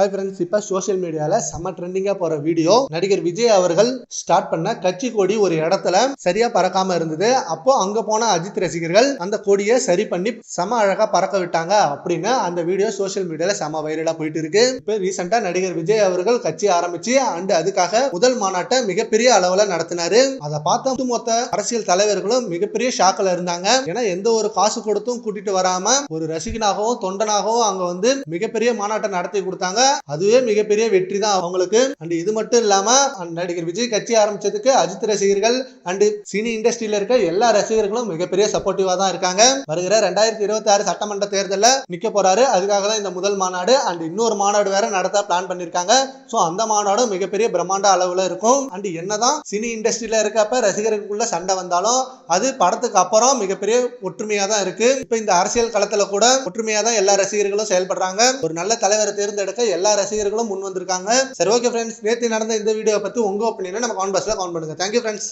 Hi friends இப்போ social மீடியாவில் செம்ம ட்ரெண்டிங்காக போகிற வீடியோ நடிகர் விஜய் அவர்கள் ஸ்டார்ட் பண்ண கட்சி கொடி ஒரு இடத்துல சரியாக பறக்காம இருந்தது. அப்போ அங்கே போன அஜித் ரசிகர்கள் அந்த கொடியை சரி பண்ணி செம அழகாக பறக்க விட்டாங்க அப்படின்னு அந்த வீடியோ சோஷியல் மீடியாவில் செம வைரலாக போயிட்டு இருக்கு. இப்போ ரீசெண்டாக நடிகர் விஜய் அவர்கள் கட்சி ஆரம்பிச்சு அண்டு அதுக்காக முதல் மாநாட்டை மிகப்பெரிய அளவில் நடத்தினாரு. அதை பார்த்த ஒட்டுமொத்த அரசியல் தலைவர்களும் மிகப்பெரிய ஷாக்கில் இருந்தாங்க. ஏன்னா எந்த ஒரு காசு கொடுத்தும் கூட்டிட்டு வராம ஒரு ரசிகனாகவும் தொண்டனாகவும் அங்கே வந்து மிகப்பெரிய மாநாட்டை நடத்தி கொடுத்தாங்க. அதுவே மிகப்பெரிய வெற்றி தான் அவங்களுக்கு. அண்ட் இது மட்டும் இல்லாம நடிகர் விஜய் கட்சி ஆரம்பிச்சதுக்கு அஜித் ரசிகர்கள் அண்ட் சினி இண்டஸ்ட்ரியில இருக்க எல்லா ரசிகர்களும் மிகப்பெரிய சப்போர்ட்டிவா தான் இருக்காங்க. வருகிற ரெண்டாயிரத்தி இருபத்தி ஆறு சட்டமன்ற தேர்தலில் நிக்க போறாரு. அதுக்காக தான் இந்த முதல் மாநாடு அண்ட் இன்னொரு மாநாடு வேற நடத்த பிளான் பண்ணிருக்காங்க. ஸோ அந்த மாநாடும் மிகப்பெரிய பிரம்மாண்ட அளவுல இருக்கும். அண்ட் என்னதான் சினி இண்டஸ்ட்ரியில இருக்கப்ப ரசிகர்களுக்குள்ள சண்டை வந்தாலும் அது படத்துக்கு அப்புறம் மிகப்பெரிய ஒற்றுமையா தான் இருக்கு. இப்போ இந்த அரசியல் களத்துல கூட ஒற்றுமையா தான் எல்லா ரசிகர்களும் செயல்படுறாங்க. ஒரு நல்ல தலைவரை தேர்ந்தெடுக்க எல்லா ரசிகர்களும் முன் வந்திருக்காங்க. சரி ஓகே ஃப்ரெண்ட்ஸ் நேற்று நடந்த இந்த வீடியோ பத்தி உங்க ஒப்பீனியனை நம்ம கான் பாக்ஸ்ல கவுண்ட் பண்ணுங்க. Thank you friends